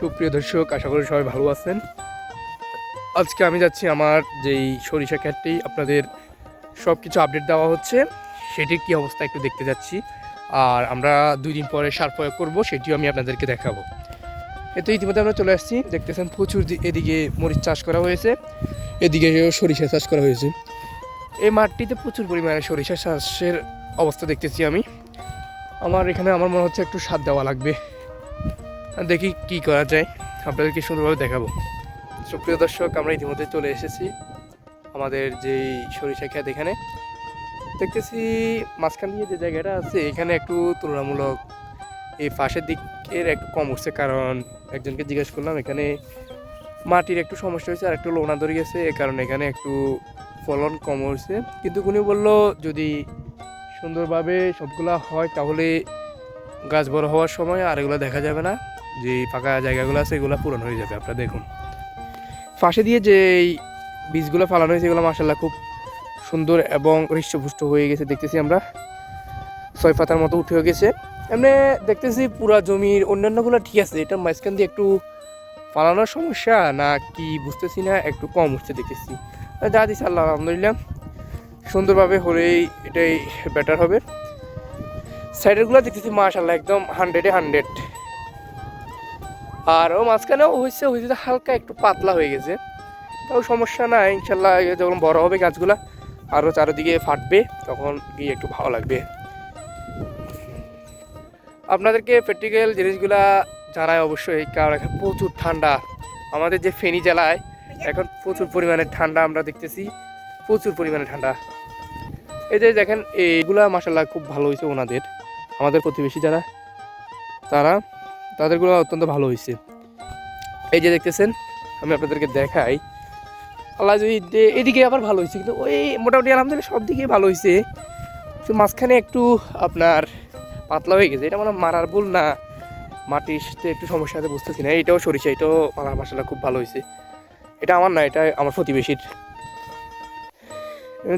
সুপ্রিয় দর্শক, আশা করি সবাই ভালো আছেন। আজকে আমি যাচ্ছি আমার যেই সরিষা ক্ষেতটি, আপনাদের সব কিছু আপডেট দেওয়া হচ্ছে। সেটির কী অবস্থা একটু দেখতে যাচ্ছি। আর আমরা দুই দিন পরে সার প্রয়োগ করব, সেটিও আমি আপনাদেরকে দেখাবো। এতে ইতিমধ্যে আমরা চলে আসছি। দেখতেছেন প্রচুর এদিকে মরিচ চাষ করা হয়েছে, এদিকে সরিষা চাষ করা হয়েছে। এই মাঠটিতে প্রচুর পরিমাণে সরিষা চাষের অবস্থা দেখতেছি আমি। আমার এখানে আমার মনে হচ্ছে একটু স্বাদ দেওয়া লাগবে। দেখি কি করা যায়। আপনাদেরকে সুন্দরভাবে দেখাবো। সুপ্রিয় দর্শক, আমরা ইতিমধ্যে চলে এসেছি আমাদের যেই সরিষা খেত এখানে। দেখতেছি মাঝখান দিয়ে যে জায়গাটা আছে, এখানে একটু তুলনামূলক এই পাশের দিকের একটু কম উঠছে কারণ একজনকে জিজ্ঞেস করলাম, এখানে মাটির একটু সমস্যা হয়েছে আর একটু লোনা ধরে গেছে, এ কারণে এখানে একটু ফলন কম হয়েছে। কিন্তু উনি বলল, যদি সুন্দরভাবে সবগুলা হয়, তাহলে গাছ বড় হওয়ার সময় আর এগুলো দেখা যাবে না। যে ফাঁকা জায়গাগুলো আছে, এগুলো পূরণ হয়ে যাবে, আপনারা দেখুন। পাশে দিয়ে যে বীজগুলো ফালানো হয়েছে, এগুলো মাসাল্লাহ খুব সুন্দর এবং হৃষ্টপুষ্ট হয়ে গেছে, দেখতেছি আমরা। ছয় পাতার মতো উঠে গেছে। এমনি দেখতেছি পুরা জমির অন্যান্যগুলো ঠিক আছে এটা মাঝখান দিয়ে একটু ফালানোর সমস্যা না কি বুঝতেছি না, একটু কম উঠছে দেখতেছি। যা দিচ্ছে আল্লাহ, আলহামদুলিল্লাহ। সুন্দরভাবে হলেই এটাই বেটার হবে। সাইডেরগুলো দেখতেছি মাশাল্লাহ একদম হান্ড্রেডে হান্ড্রেড আর ও মাঝখানেও হয়েছে হয়েছে হালকা একটু পাতলা হয়ে গেছে। তাও সমস্যা নাই, ইনশাল্লাহ যখন বড় হবে গাছগুলা আরও চারিদিকে ফাটবে, তখন গিয়ে একটু ভালো লাগবে। আপনাদেরকে প্র্যাকটিক্যাল জিনিসগুলা জানায় অবশ্যই কারণ এখন প্রচুর ঠান্ডা। আমাদের যে ফেনী জেলায়, এখন প্রচুর পরিমাণে ঠান্ডা আমরা দেখতেছি, প্রচুর পরিমাণে ঠান্ডা। এই যে দেখেন, এইগুলা মাসাল্লাহ খুব ভালো হয়েছে ওনাদের, আমাদের প্রতিবেশী যারা, তারা তাদেরগুলো অত্যন্ত ভালো হয়েছে। এই যে দেখতেছেন, আমি আপনাদেরকে দেখাই। আল্লাহ যদি এদিকে আবার ভালো হয়েছে, কিন্তু ওই মোটামুটি আলহামদুলিল্লাহ সব দিকেই ভালো হয়েছে। শুধু মাঝখানে একটু আপনার পাতলা হয়ে গেছে, এটা মানে মারার ভুল না? মাটির সাথে একটু সমস্যা আছে, বুঝতেছি না। এটাও সরিষা, এটাও আমার মাসাল্লাহ খুব ভালো হয়েছে। এটা আমার না, এটা আমার প্রতিবেশীর।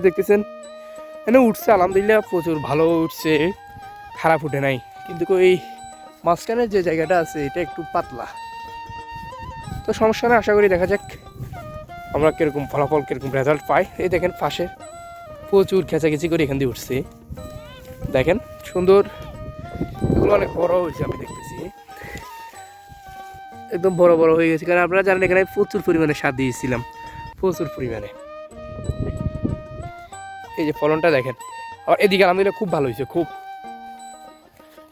দেখতেছেন, এখানে উঠছে, আলহামদুলিল্লাহ প্রচুর ভালো উঠছে। খারাপ উঠে নাই। কিন্তু এই মাঝখানের যে জায়গাটা আছে, এটা একটু পাতলা। তো সমস্যা না আশা করি দেখা যাক আমরা কীরকম ফলাফল, কীরকম রেজাল্ট পাই। এই দেখেন পাশে প্রচুর খেঁচাখেচি করে এখান দিয়ে উঠছে। দেখেন সুন্দর, এগুলো অনেক বড় হয়েছে, আমি দেখতেছি। একদম বড় বড় হয়ে গেছে, কারণ আপনারা জানেন এখানে প্রচুর পরিমাণে সার দিয়েছিলাম, প্রচুর পরিমাণে। এই যে ফলনটা দেখেন, আবার এদিকে আলহামদুলিল্লাহ খুব ভালো হয়েছে, খুব।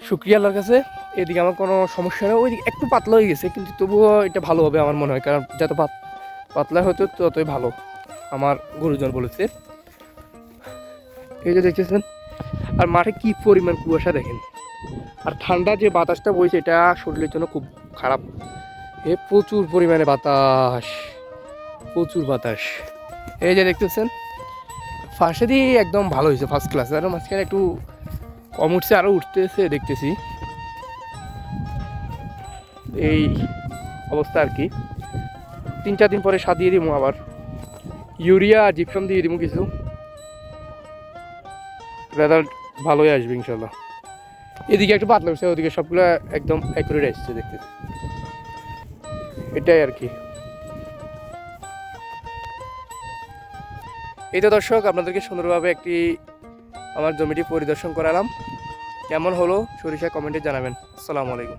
শুক্রিয়া আল্লাহর কাছে। এদিকে আমার কোনো সমস্যা নেই, ওইদিকে একটু পাতলা হয়ে গেছে, কিন্তু তবুও এটা ভালো হবে আমার মনে হয়, কারণ যত পাত পাতলা হতো ততই ভালো, আমার গুরুজন বলেছে। এই যে দেখতেছেন, আর মাঠে কি পরিমাণ কুয়াশা দেখেন। আর ঠান্ডা যে বাতাসটা বইছে, এটা শরীরের জন্য খুব খারাপ। এ প্রচুর পরিমাণে বাতাস, প্রচুর বাতাস। এই যে দেখতেছেন ফার্স্টে দিয়ে একদম ভালো হয়েছে ফার্স্ট ক্লাস আর মাঝখানে একটু কম উঠছে আরও উঠতেছে, দেখতেছি। এই অবস্থা আর কি। তিন, চার দিন পরে সার দিয়ে দিব আবার। ইউরিয়া আর জিপসম দিয়ে দিব কিছু। রেজাল্ট ভালোই আসবে ইনশাল্লাহ এদিকে একটু পাতলা উঠছে ওদিকে সবগুলো একদম অ্যাকুরেট আসছে দেখতেছি এটাই আর কি। এই তো দর্শক, আপনাদেরকে সুন্দরভাবে একটি আমার জমিটি পরিদর্শন করালাম। কেমন হলো, সরিষা কমেন্টে জানাবেন। আসসালামু আলাইকুম।